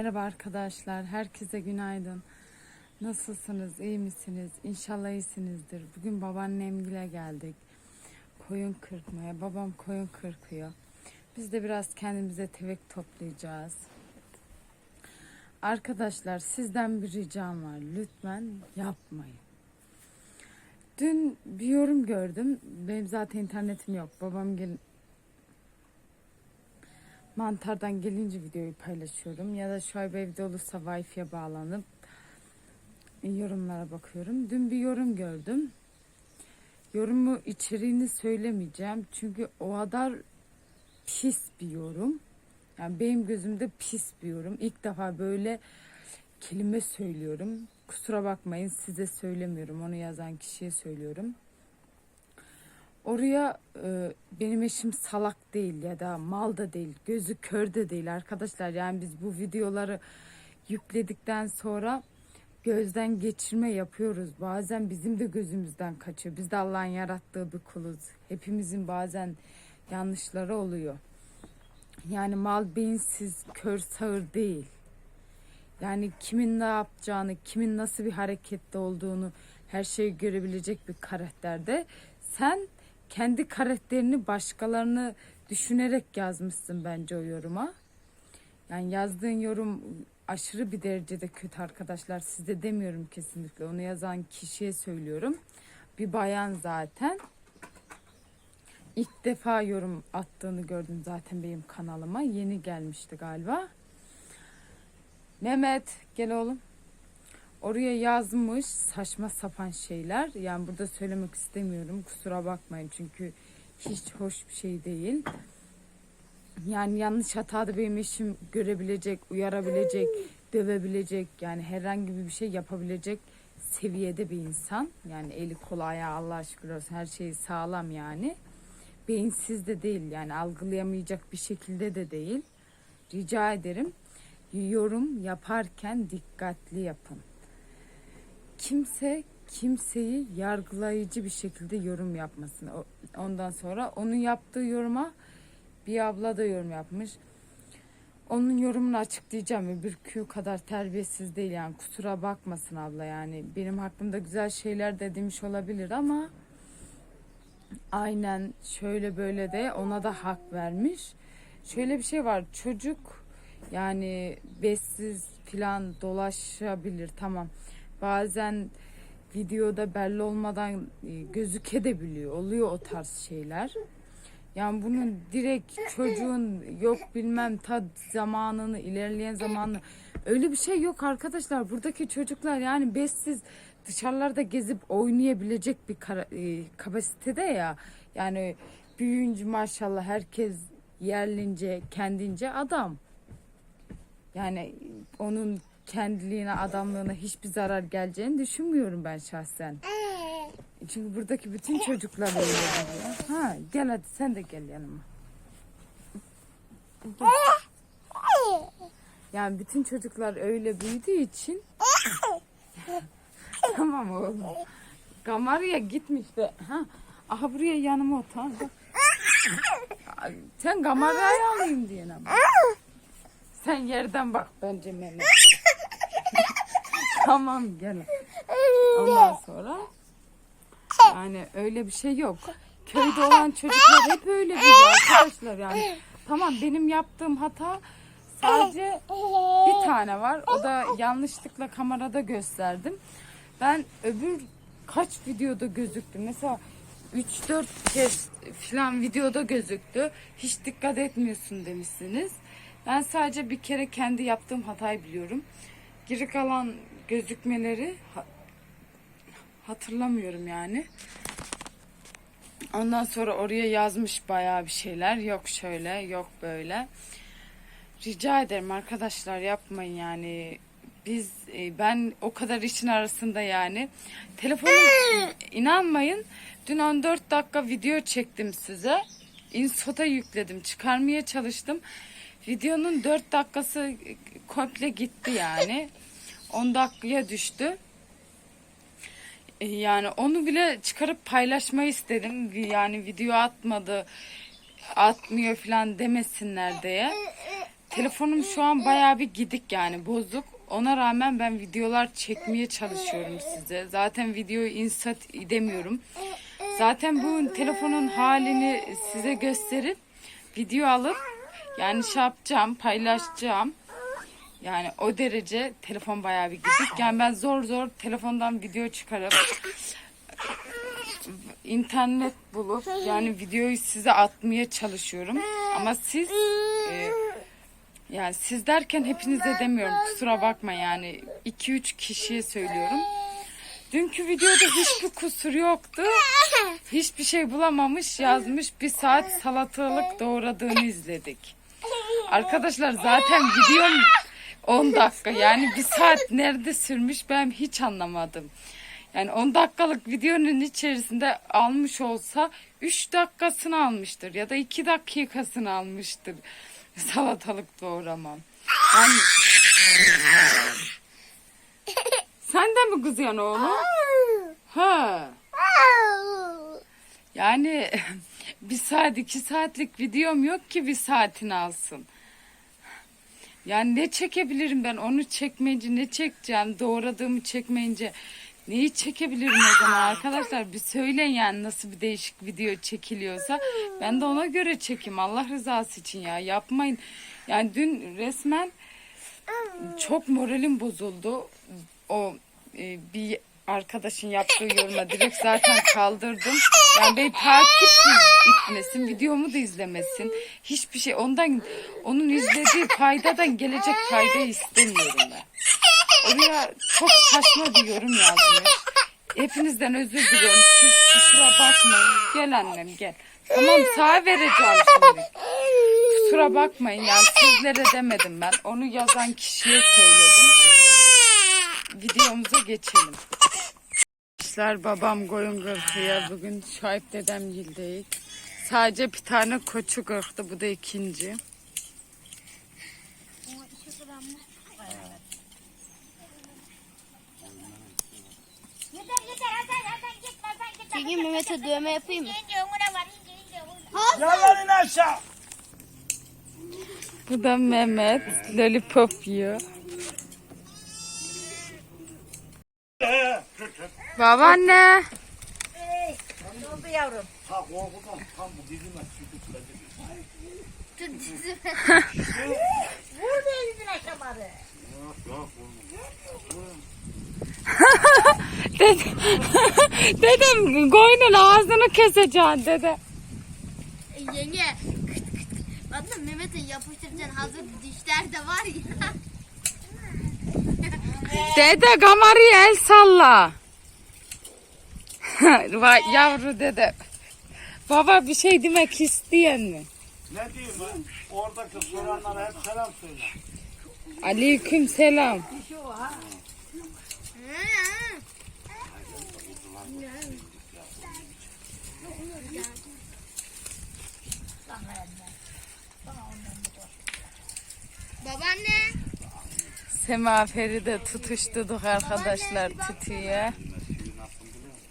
Merhaba arkadaşlar, herkese günaydın. Nasılsınız, iyi misiniz? İnşallah iyisinizdir. Bugün babaannemgile geldik. Koyun kırpmaya, babam koyun kırpıyor. Biz de biraz kendimize tevek toplayacağız. Arkadaşlar sizden bir ricam var. Lütfen yapmayın. Dün bir yorum gördüm. Benim zaten internetim yok. Babam mantardan gelince videoyu paylaşıyorum ya da ay evde olursa Wi-Fi'ye bağlanıp yorumlara bakıyorum. Dün bir yorum gördüm. Yorumu içeriğini söylemeyeceğim çünkü o kadar pis bir yorum. Yani benim gözümde pis bir yorum. İlk defa böyle kelime söylüyorum. Kusura bakmayın size söylemiyorum. Onu yazan kişiye söylüyorum. Oraya e, benim eşim salak değil ya da mal da değil, gözü kör de değil arkadaşlar. Yani biz bu videoları yükledikten sonra gözden geçirme yapıyoruz. Bazen bizim de gözümüzden kaçıyor. Biz de Allah'ın yarattığı bir kuluz. Hepimizin bazen yanlışları oluyor. Yani mal beyinsiz, kör sağır değil. Yani kimin ne yapacağını, kimin nasıl bir harekette olduğunu her şeyi görebilecek bir karakterde. Sen kendi karakterini başkalarını düşünerek yazmışsın bence o yoruma. Yani yazdığın yorum aşırı bir derecede kötü arkadaşlar. Size demiyorum kesinlikle. Onu yazan kişiye söylüyorum. Bir bayan zaten. İlk defa yorum attığını gördüm zaten benim kanalıma. Yeni gelmişti galiba. Mehmet gel oğlum. Oraya yazmış saçma sapan şeyler. Yani burada söylemek istemiyorum. Kusura bakmayın çünkü hiç hoş bir şey değil. Yani yanlış hatada benim eşim görebilecek, uyarabilecek, dövebilecek yani herhangi bir şey yapabilecek seviyede bir insan. Yani eli kolu ayağı Allah şükür olsun her şeyi sağlam yani. Beyinsiz de değil yani algılayamayacak bir şekilde de değil. Rica ederim yorum yaparken dikkatli yapın kimse kimseyi yargılayıcı bir şekilde yorum yapmasın. Ondan sonra onun yaptığı yoruma bir abla da yorum yapmış. Onun yorumunu açıklayacağım. Öbür Q kadar terbiyesiz değil yani kusura bakmasın abla yani. Benim hakkımda güzel şeyler de demiş olabilir ama aynen şöyle böyle de ona da hak vermiş. Şöyle bir şey var çocuk yani bessiz filan dolaşabilir tamam bazen videoda belli olmadan e, gözükebiliyor. Oluyor o tarz şeyler. Yani bunun direkt çocuğun yok bilmem ta zamanını ilerleyen zamanını öyle bir şey yok arkadaşlar. Buradaki çocuklar yani bessiz dışarılarda gezip oynayabilecek bir e, kapasitede ya. Yani büyüyünce maşallah herkes yerlince kendince adam. Yani onun kendiliğine adamlığına hiçbir zarar geleceğini düşünmüyorum ben şahsen. Çünkü buradaki bütün çocuklar öyle diyor. Ha gel hadi sen de gel yanıma. Yani bütün çocuklar öyle büyüdüğü için tamam oğlum. Kamarya gitmiş de. Ha, aha buraya yanıma otur. ha. Sen kamerayı alayım diye ama. Sen yerden bak bence Mehmet. Tamam gel. Ondan sonra yani öyle bir şey yok. Köyde olan çocuklar hep öyle büyüyor arkadaşlar yani. Tamam benim yaptığım hata sadece bir tane var. O da yanlışlıkla kamerada gösterdim. Ben öbür kaç videoda gözüktü. Mesela 3-4 kez falan videoda gözüktü. Hiç dikkat etmiyorsun demişsiniz. Ben sadece bir kere kendi yaptığım hatayı biliyorum. Geri kalan gözükmeleri ha- hatırlamıyorum yani. Ondan sonra oraya yazmış bayağı bir şeyler. Yok şöyle, yok böyle. Rica ederim arkadaşlar yapmayın yani. Biz e, ben o kadar işin arasında yani. Telefonu inanmayın. Dün 14 dakika video çektim size. Insota yükledim. Çıkarmaya çalıştım. Videonun 4 dakikası komple gitti yani. 10 dakikaya düştü. E, Yani onu bile çıkarıp paylaşmayı istedim. Yani video atmadı, atmıyor falan demesinler diye. telefonum şu an bayağı bir gidik yani bozuk. Ona rağmen ben videolar çekmeye çalışıyorum size. Zaten videoyu insert edemiyorum. Zaten bu telefonun halini size gösterip video alıp yani şey yapacağım, paylaşacağım. Yani o derece telefon bayağı bir gidik. Yani ben zor zor telefondan video çıkarıp internet bulup yani videoyu size atmaya çalışıyorum. Ama siz e, yani siz derken hepinize demiyorum. Kusura bakma yani 2-3 kişiye söylüyorum. Dünkü videoda hiçbir kusur yoktu. Hiçbir şey bulamamış yazmış. Bir saat salatalık doğradığını izledik. Arkadaşlar zaten videom 10 dakika yani bir saat nerede sürmüş ben hiç anlamadım. Yani 10 dakikalık videonun içerisinde almış olsa 3 dakikasını almıştır ya da 2 dakikasını almıştır salatalık doğramam. Yani... Sen de mi kızıyorsun oğlum? Ha. Yani bir saat iki saatlik videom yok ki bir saatini alsın. Yani ne çekebilirim ben? Onu çekmeyince ne çekeceğim? Doğradığımı çekmeyince neyi çekebilirim o zaman? Arkadaşlar bir söyleyin yani nasıl bir değişik video çekiliyorsa. Ben de ona göre çekeyim. Allah rızası için ya. Yapmayın. Yani dün resmen çok moralim bozuldu. O e, bir arkadaşın yaptığı yoruma direkt zaten kaldırdım. Yani beni takip etmesin, videomu da izlemesin. Hiçbir şey ondan onun izlediği faydadan gelecek faydayı istemiyorum ben. Oraya çok saçma bir yorum yazmış. Hepinizden özür diliyorum. Siz kusura bakmayın. Gel annem gel. Tamam sağ vereceğim şimdi. Kusura bakmayın yani sizlere demedim ben. Onu yazan kişiye söyledim. Videomuza geçelim. Arkadaşlar babam koyun kırkıya bugün Şahip dedem yildeyiz. Sadece bir tane koçu kırktı bu da ikinci. Peki Mehmet'e dövme yapayım mı? Yalanın aşağı. Bu da Mehmet lollipop yiyor. Babaanne. Ha korkudan tam bu dizime sürtükledi. Vur be yüzüne şamarı. Yok yok. Dede, dedem koyunun ağzını keseceksin dede. Yenge. Aslında Mehmet'e yapıştıracaksın hazır dişler de var ya. Dede kamerayı el salla. Vay yavru dede. Baba bir şey demek isteyen mi? Ne diyeyim ben? Oradaki soranlara hep selam söyle. Aleyküm selam. Babaanne. Semaferi de tutuşturduk arkadaşlar tütüye. Suyu nasıl biliyor musun?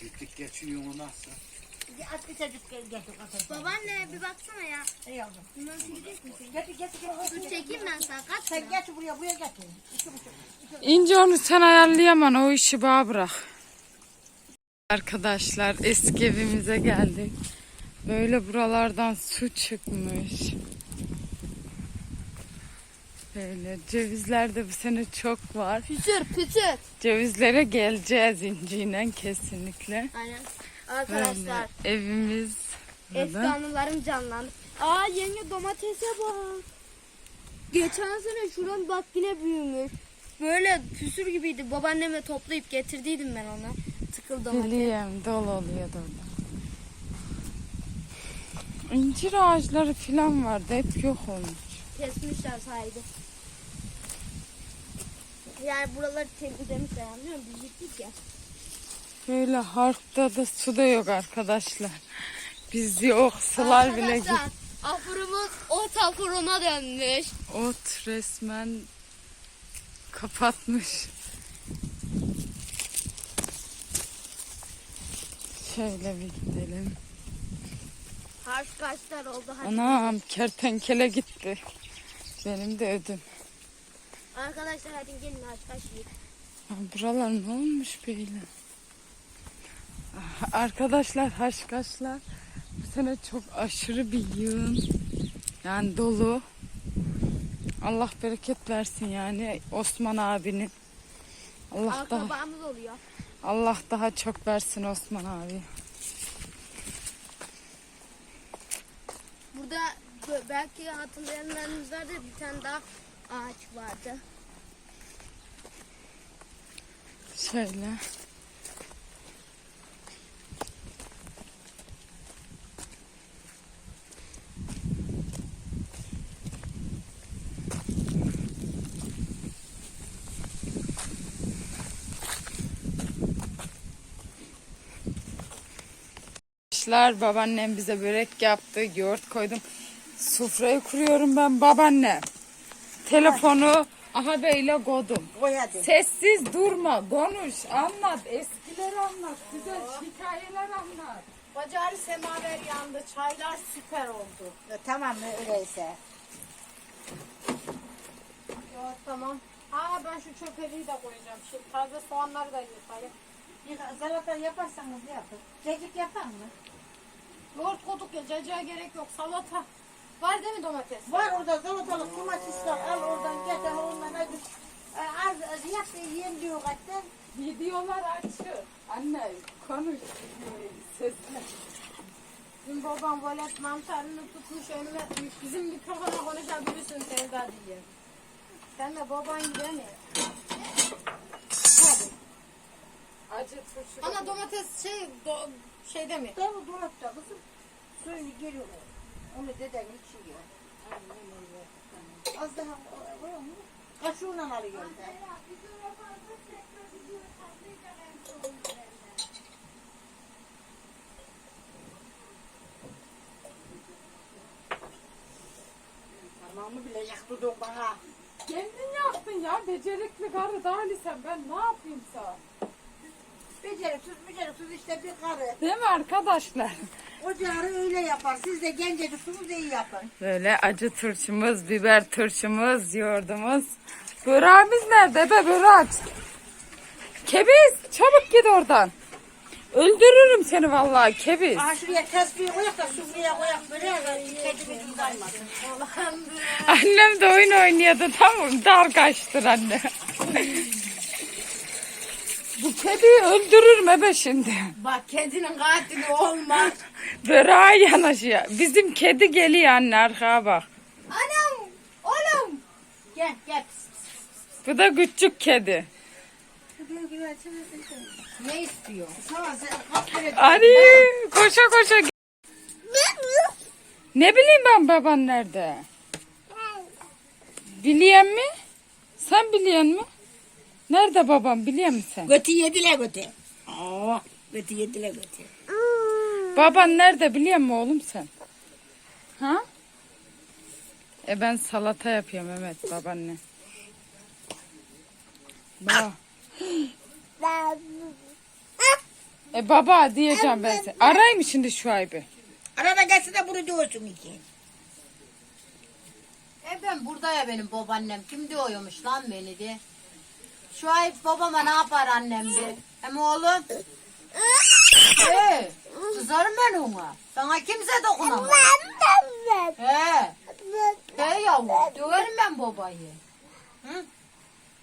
Gittik geçiyor mu nasıl? At bir çocuk gel getir Hasan. Babaanne bir baksana ya. Ey yavrum. Bunları silecek misin? Getir getir. Dur çekeyim ben sana kaç Sen lira? getir buraya buraya getir. İki buçuk. İnce onu sen ayarlayamam o işi bana bırak. Arkadaşlar eski evimize geldik. Böyle buralardan su çıkmış. Böyle cevizler de bu sene çok var. Pütür pütür. Cevizlere geleceğiz inciyle kesinlikle. Aynen. Böyle Arkadaşlar evimiz eski anılarım canlandı. Aa yenge domatese bak. Geçen sene şuran bak yine büyümüş. Böyle püsür gibiydi. Babaanneme toplayıp getirdiydim ben ona. Tıkıl domates. Biliyorum dolu oluyordu orada. İncir ağaçları falan vardı hep yok olmuş. Kesmişler sahibi. Yani buraları temizlemişler anlıyor musun? Biz gittik ya. Böyle harpta da su da yok arkadaşlar. Biz yok sular bile git. Arkadaşlar, Afurumuz ot afuruna dönmüş. Ot resmen kapatmış. Şöyle bir gidelim. Harç kaçlar oldu hadi. Anam kertenkele gitti. Benim de ödüm. Arkadaşlar hadi gelin. Ya Buralar ne olmuş böyle? Ah, Arkadaşlar haşkaşlar bu sene çok aşırı bir yığın. Yani dolu. Allah bereket versin yani Osman abinin. Allah daha Akrabamız oluyor. Allah daha çok versin Osman abi. Burada belki hatırlayanlarınız vardır bir tane daha ağaç vardı. Şöyle. Arkadaşlar babaannem bize börek yaptı, yoğurt koydum. Sofrayı kuruyorum ben babaanne. Telefonu aha böyle koydum. Koy hadi. Sessiz durma, konuş, anlat, eskileri anlat, güzel hikayeler anlat. Bacari semaver yandı. Çaylar süper oldu. E, Tamam öyleyse. Yok tamam. Aa ben şu çöpeliği de koyacağım. Şimdi taze soğanları da yıkayayım. Yıka- Salata yaparsanız yapın. Cacık yapar mı? Yoğurt koyduk ya cacığa gerek yok. Salata. Var değil mi domates? Var orada salatalık domates var. Al oradan getir ondan hadi. E, Az, az yap da yiyin diyor hatta. Videolar açık. Anne konuş, sesle. Bizim babam volet mantarını tutmuş önüme. Bizim mikrofona konuşabilirsin Sevda diye. Sen de baban gibi mi? Acı turşu. Ana domates şey do, şeyde mi? Bu dolapta kızım. Suyunu geliyor. Onu deden içiyor. Az daha koyalım mı? Kaşığıyla alıyorum ben. Parmağımı bile yaktırdın bana. Kendin yaptın ya, becerikli karı daha sen ben ne yapayım sana? Beceriksiz beceriksiz işte bir karı. Değil mi arkadaşlar? Ocağı öyle yapar. Siz de genceciksiniz iyi yapın. Böyle acı turşumuz, biber turşumuz, yoğurdumuz. Böreğimiz nerede be börek? Kebiz çabuk git oradan. Öldürürüm seni vallahi kebiz. Aa şuraya tesbih koyak da sufraya koyak böyle kedimiz uzaymasın. Annem de oyun oynuyordu tamam dar kaçtır anne. Bu kediyi öldürürüm ebe şimdi. Bak kedinin katili olmaz. Böreğe yanaşıyor. Bizim kedi geliyor anne arkaya bak. Anam! Oğlum! Gel gel. Bu da küçük kedi. Ne istiyor? Ali koşa koşa. gel. Ne bileyim ben baban nerede? Biliyor mi? Sen biliyor mi? Nerede babam biliyor musun sen? Götü yediler götü. Aa, götü yediler götü. Baban nerede biliyor musun oğlum sen? Ha? E ben salata yapıyorum Mehmet babaanne. Baba. E baba diyeceğim ben seni. Arayayım şimdi şu ayıbı. Arada gelsin de bunu diyorsun iki. E ben burada ya benim babaannem. Kim diyormuş lan beni de. Şu ayıp babama ne yapar annem de. Hem oğlum. He, kızarım ben ona. Sana kimse dokunamaz. He. He yavrum. Döverim ben babayı. Hı?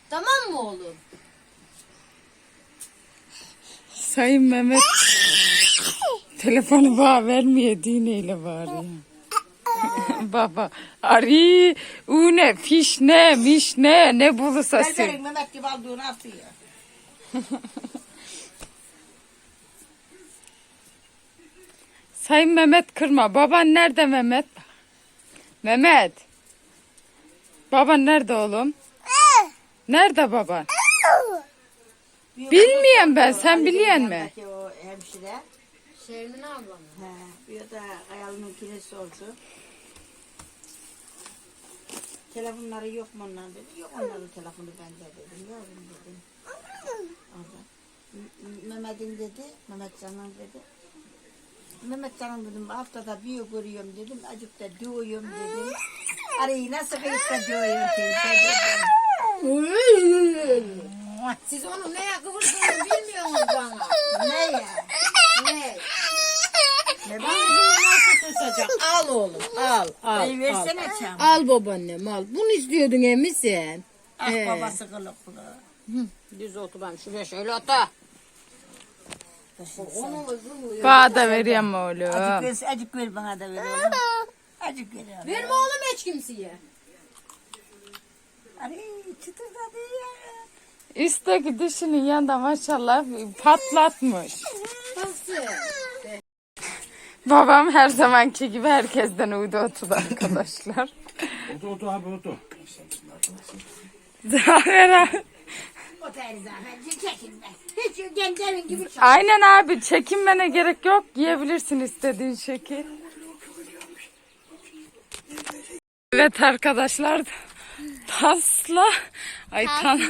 Tamam mı oğlum? Sayın Mehmet telefonu bana vermiyor dineyle bağırıyor. Baba ari une fiş ne miş ne bulursa sil. Berberin Mehmet gibi aldığını atıyor. Sayın Mehmet kırma. Baban nerede Mehmet? Mehmet. Baban nerede oğlum? Nerede baban? Bilmiyorum ben. Sen biliyor musun? Yanındaki O hemşire. Şermin ablam. He, bir da Kayalı'nın kilesi oldu. Telefonları yok mu onların dedi. Yok onların telefonu bende dedim. Yavrum dedim. Orada. Mehmet'in dedi. Mehmet Can'ın dedi. Mehmet Can'ın dedim haftada bir görüyorum dedim. Acık da diyorum dedim. Arayı nasıl kıyıkta diyor teyze. Siz onun neye kıvırdığını bilmiyorsunuz bana. Ne ya? Ne? Bana şimdi nasıl tutacak? Al oğlum al al. Ay al. versene çam. Al babaannem al. Bunu istiyordun emmi sen. Ah Ee. babası kılıklı. Düz otur ben şuraya şöyle uzun Bana da vereyim Acık oğlum. ver, acık ver bana da ver oğlum. Acık ver oğlum. Verme oğlum hiç kimseye. Arayı çıtırdadı ya. Üstteki dişinin yanında maşallah patlatmış. Nasıl? Babam her zamanki gibi herkesten uydu oturdu arkadaşlar. Otur otur abi otur. Zafer abi. O teyze bence çekinme. Hiç gençlerin gibi çal. Aynen abi çekinmene gerek yok. Yiyebilirsin istediğin şekil. Evet arkadaşlar. Tasla. Ay tan.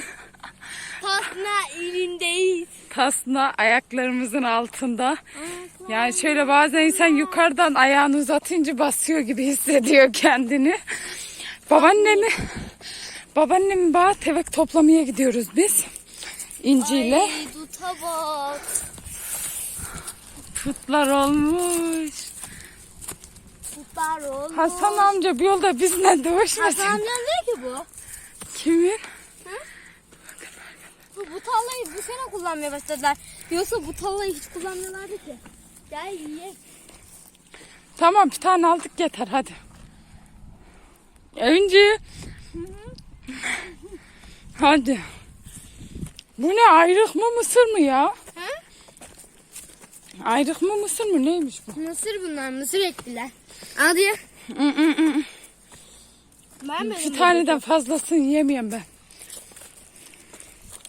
Tasna ilindeyiz. Tasla ayaklarımızın altında. Yani şöyle bazen insan yukarıdan ayağını uzatınca basıyor gibi hissediyor kendini. Babaannemi babaannemin bağ tevek toplamaya gidiyoruz biz. İnciyle. Ay duta bak. Tutlar olmuş. Tutlar olmuş. Hasan amca bir yolda bizimle dövüşmesin. Hasan amcam ne ki bu? Kimin? Bu, bu tarlayı bu sene kullanmaya başladılar. Yoksa bu tarlayı hiç kullanmıyorlardı ki. Gel ye. Tamam bir tane aldık yeter hadi. Önce. hadi. Bu ne ayrık mı mısır mı ya? Ayrık mı mısır mı neymiş bu? Mısır bunlar mısır ektiler. Hadi ye. Hı, hı, hı. Ben Bir taneden fazlasını yemeyeyim ben.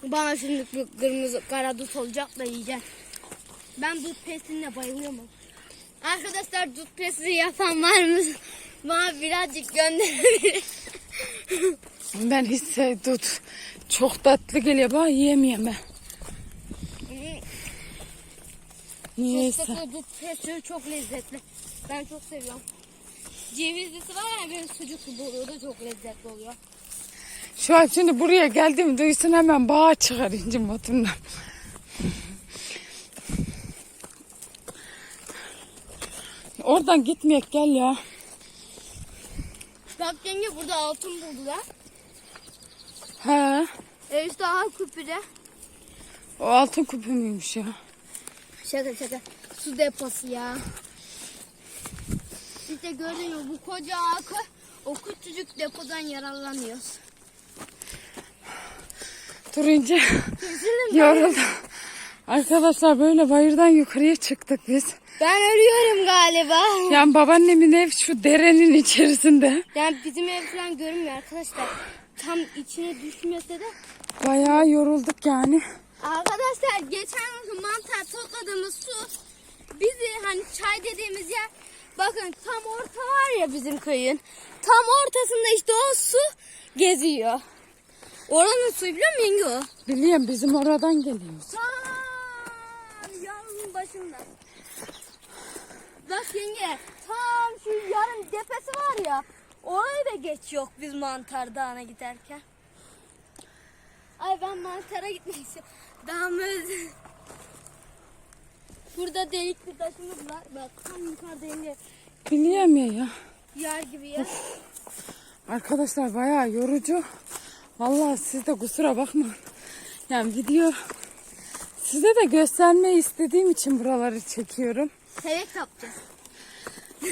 Bana şimdi bir kırmızı kara dut olacak da yiyeceğim. Ben dut pestinle bayılıyorum. Arkadaşlar dut pesti yapan var mı? Bana birazcık gönderebilir. Ben hiç tut. Çok tatlı geliyor bana yiyemeyeyim ben. Niyeyse. Fıstıklı dut pesti çok lezzetli. Ben çok seviyorum. Cevizlisi var ya böyle sucuk gibi oluyor da çok lezzetli oluyor. Şu an şimdi buraya geldim duysun hemen bağa çıkar inci motorundan. Oradan gitmeyek gel ya. Bak yenge burada altın buldular. He. E işte aha küpüde. O altın küpü müymüş ya? Şaka şaka. Su deposu ya. İşte gördün mü bu koca akı o küçücük depodan yararlanıyoruz. Ben. Yoruldum. Arkadaşlar böyle bayırdan yukarıya çıktık biz. Ben ölüyorum galiba. Yani babaannemin ev şu derenin içerisinde. Yani bizim ev falan görünmüyor arkadaşlar. Tam içine düşmese de. Bayağı yorulduk yani. Arkadaşlar geçen mantar topladığımız su bizi hani çay dediğimiz yer bakın tam orta var ya bizim köyün. Tam ortasında işte o su geziyor. Oranın suyu biliyor musun yenge o? Biliyorum bizim oradan geliyoruz. Tam yarın başında. Bak yenge tam şu yarın tepesi var ya orayı da geç yok biz mantar dağına giderken. Ay ben mantara gitmek istiyorum. Dağımı. Burada delik bir taşımız var. Bak tam yukarıda yenge Biliyorum ya ya. yer gibi ya. Arkadaşlar bayağı yorucu. Vallahi siz de kusura bakmayın. Yani video size de göstermeyi istediğim için buraları çekiyorum. Tevek yapacağız.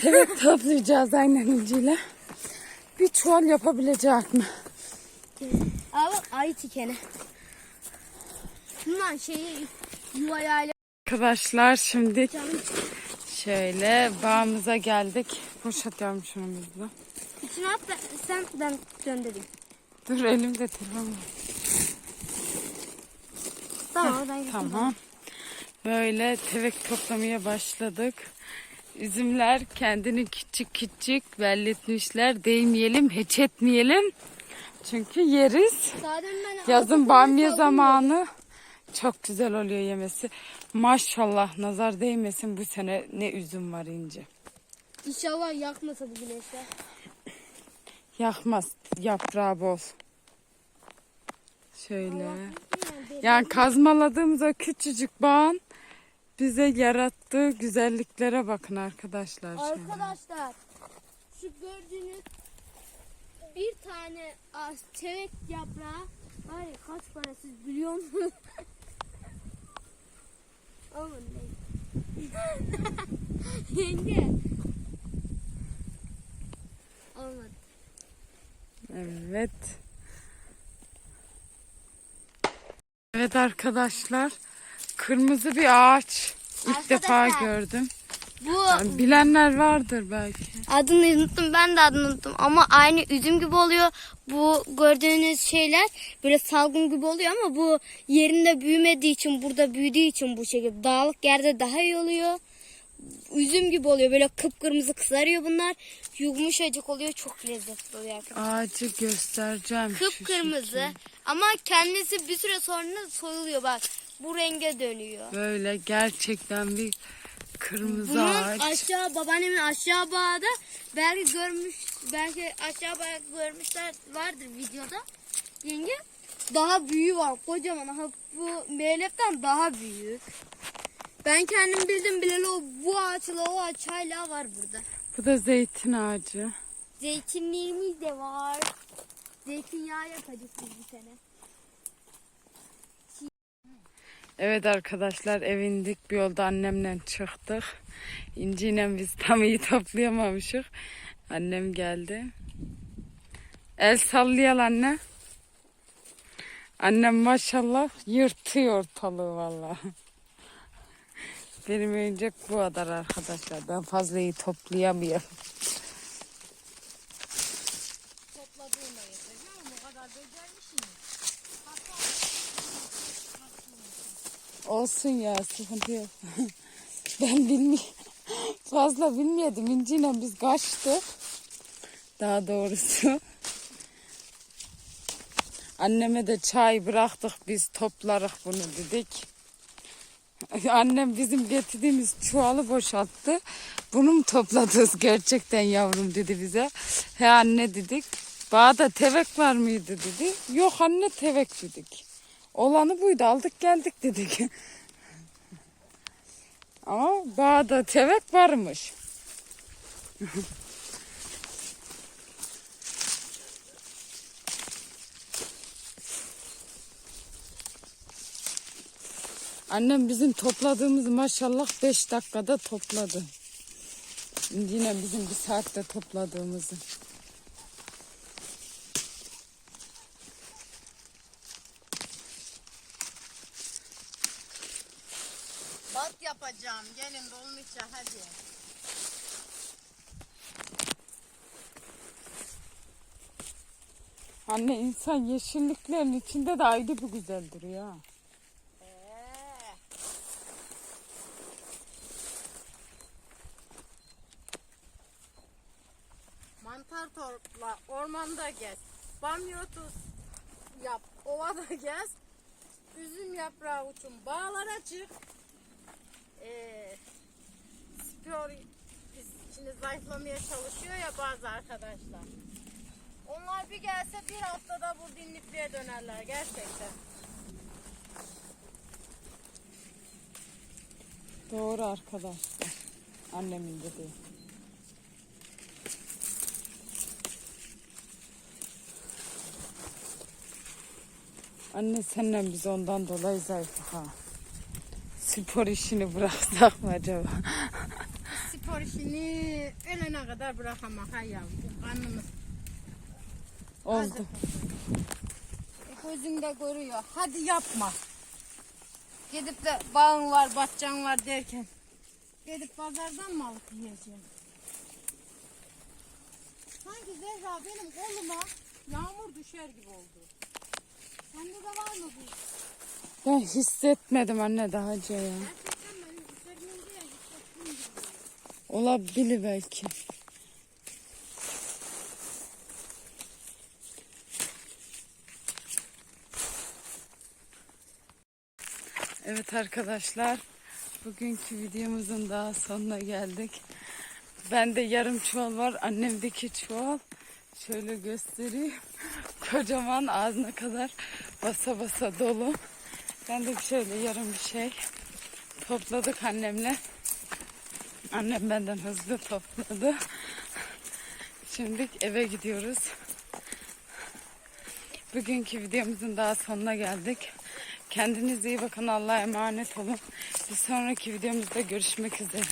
Evet toplayacağız aynen inciyle. Bir çuval yapabilecek mi? Bak ayı tikeni. Bunlar şeyi yuva yayla. Arkadaşlar şimdi şöyle bağımıza geldik. Boşaltıyorum şunu bizle. İçine at da sen ben göndereyim. Dur elimde telefon var. Tamam. Tamam. Böyle tevek toplamaya başladık. Üzümler kendini küçük küçük belletmişler. Değmeyelim, hiç etmeyelim. Çünkü yeriz. Yazın bamya zamanı çok güzel oluyor yemesi. Maşallah nazar değmesin bu sene ne üzüm var ince. İnşallah yakmasa bu güneşler. Yakmaz. Yaprağı bol. Şöyle. Yani kazmaladığımız o küçücük bağın bize yarattığı güzelliklere bakın arkadaşlar. Arkadaşlar şu gördüğünüz bir tane çevek yaprağı var ya kaç para siz biliyor musunuz? Aman? Yenge. Olmadı. Evet. Evet arkadaşlar. Kırmızı bir ağaç. İlk defa gördüm. Bu Yani bilenler vardır belki. adını unuttum ben de adını unuttum ama aynı üzüm gibi oluyor. Bu gördüğünüz şeyler böyle salgın gibi oluyor ama bu yerinde büyümediği için burada büyüdüğü için bu şekilde dağlık yerde daha iyi oluyor. Üzüm gibi oluyor böyle kıpkırmızı kızarıyor bunlar. Yumuşacık oluyor çok lezzetli oluyor arkadaşlar. Ağacı göstereceğim. Kıpkırmızı ama kendisi bir süre sonra soyuluyor bak. Bu renge dönüyor. Böyle gerçekten bir kırmızı Bunun ağaç. aşağı babaannemin aşağı bağda belki görmüş belki aşağı bağı görmüşler vardır videoda. Yenge daha büyüğü var kocaman. Ha, bu meylekten daha büyük. Ben kendim bildim bileli o bu ağaçla o ağaç hala var burada. Bu da zeytin ağacı. Zeytinliğimiz de var. Zeytinyağı yapacağız biz bir sene. Evet arkadaşlar evindik bir yolda annemle çıktık. İnciyle biz tam iyi toplayamamışık. Annem geldi. El sallayal anne. Annem maşallah yırtıyor ortalığı vallahi. Benim oyuncak bu kadar arkadaşlar. Ben fazla iyi toplayamıyorum. Olsun ya sıkıntı yok. ben bilmiyorum. Fazla bilmiyordum. İnciyle biz kaçtık. Daha doğrusu. Anneme de çay bıraktık biz toplarık bunu dedik. Annem bizim getirdiğimiz çuvalı boşalttı. Bunu mu topladınız gerçekten yavrum dedi bize. He anne dedik. Bağda tevek var mıydı dedi. Yok anne tevek dedik. Olanı buydu aldık geldik dedik. Ama bağda tevek varmış. Annem bizim topladığımız maşallah 5 dakikada topladı. Yine bizim bir saatte topladığımızı. Bak yapacağım. Gelin dolmuşça hadi. Anne insan yeşilliklerin içinde de ayrı bir güzel duruyor. ha. Ee. Mantar topla, ormanda gez. Bamya tuz yap, ovada gez. Üzüm yaprağı uçun, bağlara çık. Ee, spor içini zayıflamaya çalışıyor ya bazı arkadaşlar. Onlar bir gelse bir haftada bu dinlikliğe dönerler gerçekten. Doğru arkadaşlar. Annemin dediği. Anne senle biz ondan dolayı zayıfız ha. Spor işini bıraksak mı acaba? Spor işini ölene kadar bırakamak ha yavrum. Karnımız Oldu. gözünde görüyor. Hadi yapma. Gidip de bağın var, bahçen var derken. Gidip pazardan mı alıp yiyeceğim? Sanki Zehra benim koluma yağmur düşer gibi oldu. Sende de var mı bu? Ben hissetmedim anne daha önce ya. Gerçekten ben gibi. Olabilir belki. Evet arkadaşlar. Bugünkü videomuzun daha sonuna geldik. Bende yarım çuval var. Annemdeki çuval. Şöyle göstereyim. Kocaman ağzına kadar basa basa dolu. Ben de şöyle yarım bir şey topladık annemle. Annem benden hızlı topladı. Şimdi eve gidiyoruz. Bugünkü videomuzun daha sonuna geldik. Kendinize iyi bakın. Allah'a emanet olun. Bir sonraki videomuzda görüşmek üzere.